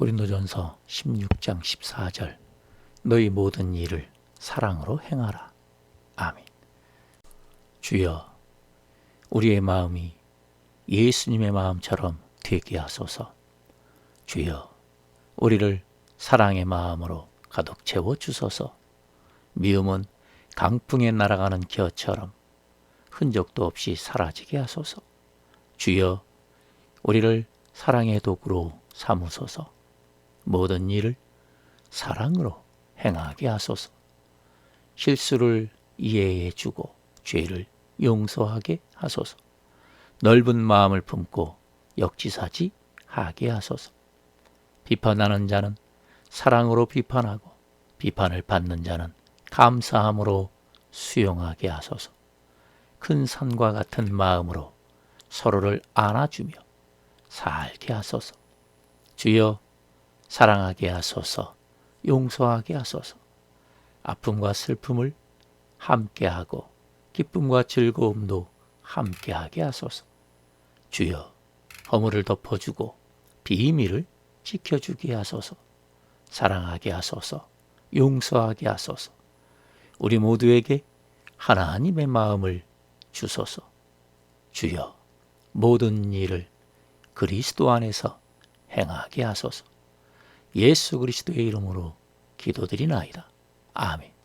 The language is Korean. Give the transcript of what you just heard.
고린도전서 16장 14절 너희 모든 일을 사랑으로 행하라. 아멘. 주여 우리의 마음이 예수님의 마음처럼 되게 하소서. 주여 우리를 사랑의 마음으로 가득 채워 주소서. 미움은 강풍에 날아가는 겨처럼 흔적도 없이 사라지게 하소서. 주여 우리를 사랑의 도구로 삼으소서. 모든 일을 사랑으로 행하게 하소서. 실수를 이해해 주고 죄를 용서하게 하소서. 넓은 마음을 품고 역지사지 하게 하소서. 비판하는 자는 사랑으로 비판하고 비판을 받는 자는 감사함으로 수용하게 하소서. 큰 산과 같은 마음으로 서로를 안아주며 살게 하소서. 주여 사랑하게 하소서. 용서하게 하소서. 아픔과 슬픔을 함께하고 기쁨과 즐거움도 함께하게 하소서. 주여 허물을 덮어주고 비밀을 지켜주게 하소서. 사랑하게 하소서. 용서하게 하소서. 우리 모두에게 하나님의 마음을 주소서. 주여 모든 일을 그리스도 안에서 행하게 하소서. 예수 그리스도의 이름으로 기도드리나이다. 아멘.